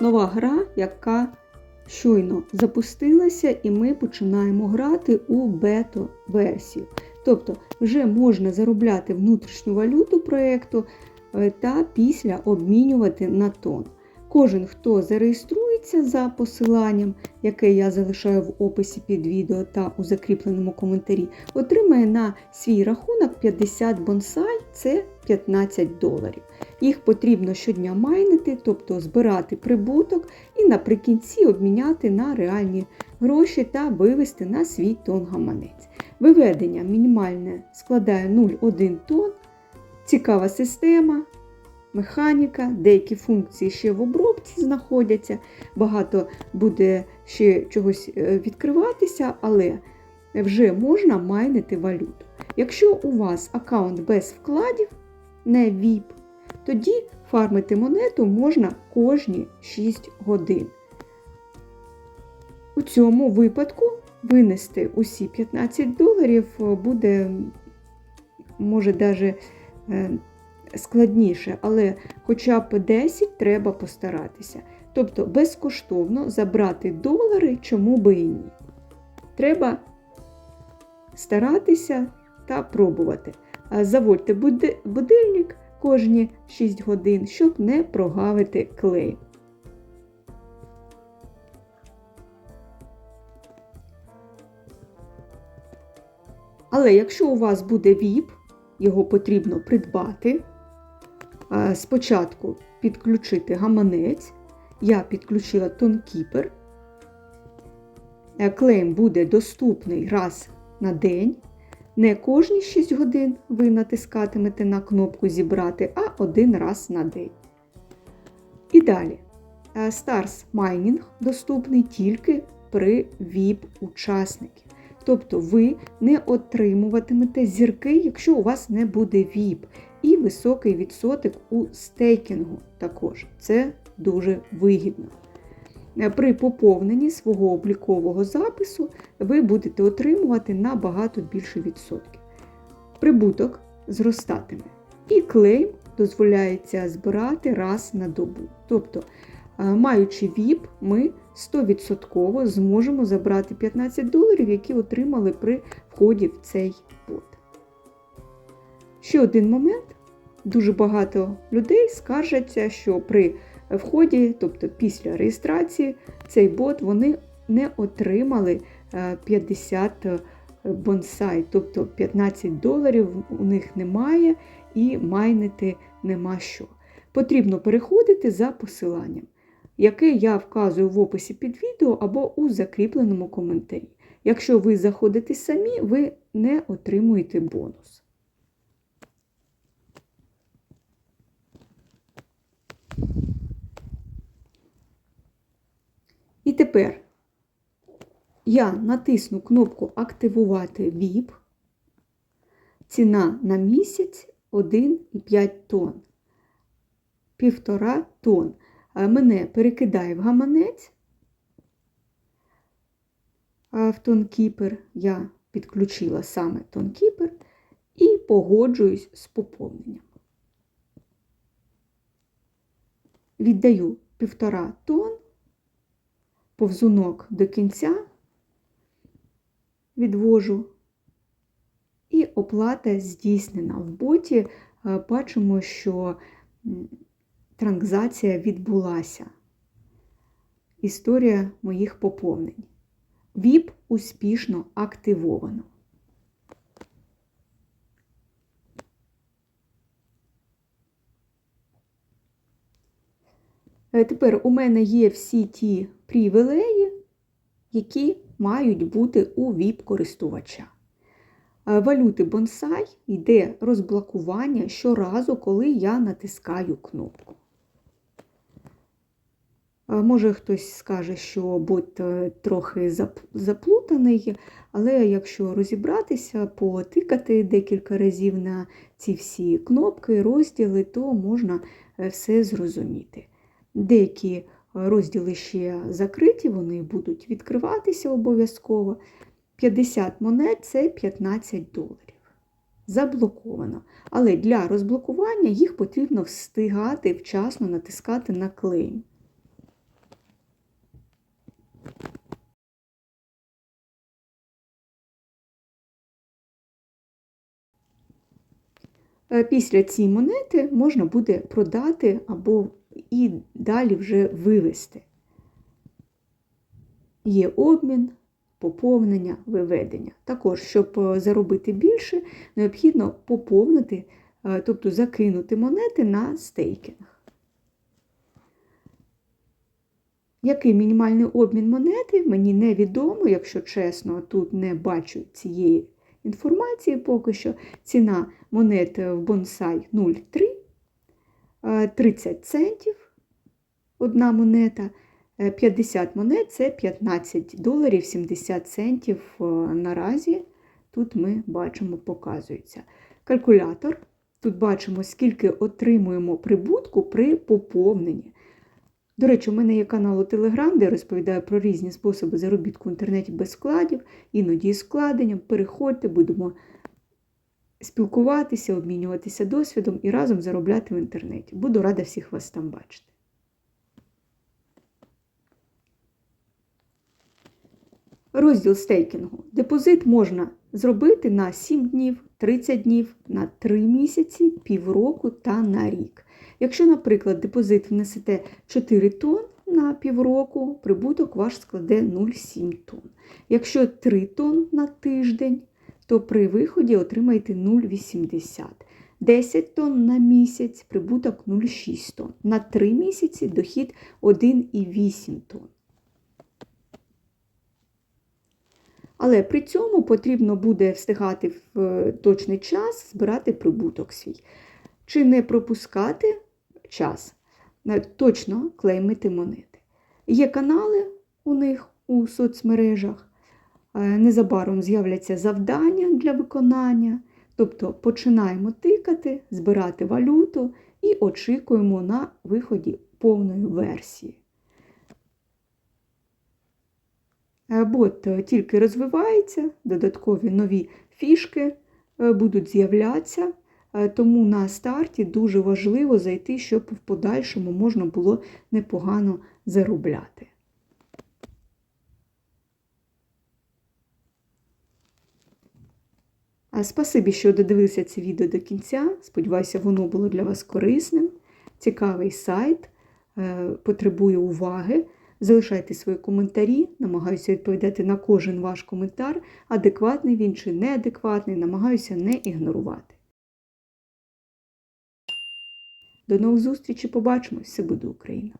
нова гра, яка щойно запустилася, і ми починаємо грати у бето-версію. Тобто вже можна заробляти внутрішню валюту проєкту е, та після обмінювати на тон. Кожен, хто зареєструється за посиланням, яке я залишаю в описі під відео та у закріпленому коментарі, отримає на свій рахунок 50 бонсай це 15 доларів. Їх потрібно щодня майнити, тобто збирати прибуток і наприкінці обміняти на реальні гроші та вивести на свій тон гаманець. Виведення мінімальне складає 0,1 тонн. Цікава система, механіка, деякі функції ще в обробці знаходяться, багато буде ще чогось е, відкриватися, але вже можна майнити валюту. Якщо у вас аккаунт без вкладів, не VIP, тоді фармити монету можна кожні 6 годин. У цьому випадку винести усі 15 доларів буде, може, навіть складніше, але хоча б 10 треба постаратися. Тобто безкоштовно забрати долари, чому би і ні. Треба старатися та пробувати. Заводьте будильник кожні 6 годин, щоб не прогавити клей. Але якщо у вас буде VIP, його потрібно придбати. Спочатку підключити гаманець. Я підключила тонкіпер. Клейм буде доступний раз на день. Не кожні 6 годин ви натискатимете на кнопку Зібрати, а один раз на день. І далі. Stars Mining доступний тільки при VIP-учасників. Тобто ви не отримуватимете зірки, якщо у вас не буде VIP. І високий відсоток у стейкінгу також. Це дуже вигідно. При поповненні свого облікового запису ви будете отримувати набагато більше відсотків. Прибуток зростатиме. І клейм дозволяється збирати раз на добу. Тобто, маючи VIP, ми 100% зможемо забрати 15 доларів, які отримали при вході в цей бот. Ще один момент. Дуже багато людей скаржаться, що при вході, тобто після реєстрації, цей бот вони не отримали 50 бонсай, тобто 15 доларів у них немає і майнити нема що. Потрібно переходити за посиланням, яке я вказую в описі під відео або у закріпленому коментарі. Якщо ви заходите самі, ви не отримуєте бонус. І тепер я натисну кнопку Активувати VIP. Ціна на місяць 1,5 тонн. Півтора тонн. Мене перекидає в гаманець. В тонкіпер я підключила саме тонкіпер і погоджуюсь з поповненням. Віддаю півтора тонн повзунок до кінця, відвожу, і оплата здійснена. В боті е, бачимо, що транзакція відбулася. Історія моїх поповнень. ВІП успішно активовано. Е, тепер у мене є всі ті привілеї, які мають бути у ВІП-користувача. Е, валюти бонсай йде розблокування щоразу, коли я натискаю кнопку. Е, може, хтось скаже, що бот трохи заплутаний, але якщо розібратися, потикати декілька разів на ці всі кнопки, розділи, то можна все зрозуміти. Деякі розділи ще закриті, вони будуть відкриватися обов'язково. 50 монет це 15 доларів. Заблоковано. Але для розблокування їх потрібно встигати вчасно натискати на клейм. Після цієї монети можна буде продати або і далі вже вивести. Є обмін, поповнення, виведення. Також, щоб е, заробити більше, необхідно поповнити, е, тобто закинути монети на стейкінг. Який мінімальний обмін монети, мені невідомо, якщо чесно, тут не бачу цієї інформації поки що. Ціна монети в бонсай 0,3, 30 центів одна монета, 50 монет це 15 доларів 70 центів е, наразі. Тут ми бачимо, показується. Калькулятор. Тут бачимо, скільки отримуємо прибутку при поповненні. До речі, у мене є канал у Телеграм, де я розповідаю про різні способи заробітку в інтернеті без складів, іноді із складенням. Переходьте, будемо спілкуватися, обмінюватися досвідом і разом заробляти в інтернеті. Буду рада всіх вас там бачити. Розділ стейкінгу. Депозит можна зробити на 7 днів, 30 днів, на 3 місяці, півроку та на рік. Якщо, наприклад, депозит внесете 4 тонн на півроку, прибуток ваш складе 0,7 тонн. Якщо 3 тонн на тиждень, то при виході отримаєте 0,80. 10 тонн на місяць, прибуток 0,6 тонн. На 3 місяці дохід 1,8 тонн. Але при цьому потрібно буде встигати в е, точний час збирати прибуток свій. Чи не пропускати час, е, точно клеймити монети. Є канали у них у соцмережах, е, незабаром з'являться завдання для виконання. Тобто починаємо тикати, збирати валюту і очікуємо на виході повної версії. Бот е, тільки розвивається, додаткові нові фішки е, будуть з'являтися, е, тому на старті дуже важливо зайти, щоб в подальшому можна було непогано заробляти. Спасибі, що додивилися це відео до кінця. Сподіваюся, воно було для вас корисним. Цікавий сайт, потребує уваги. Залишайте свої коментарі, намагаюся відповідати на кожен ваш коментар, адекватний він чи неадекватний, намагаюся не ігнорувати. До нових зустрічей, побачимось! Все буде Україна!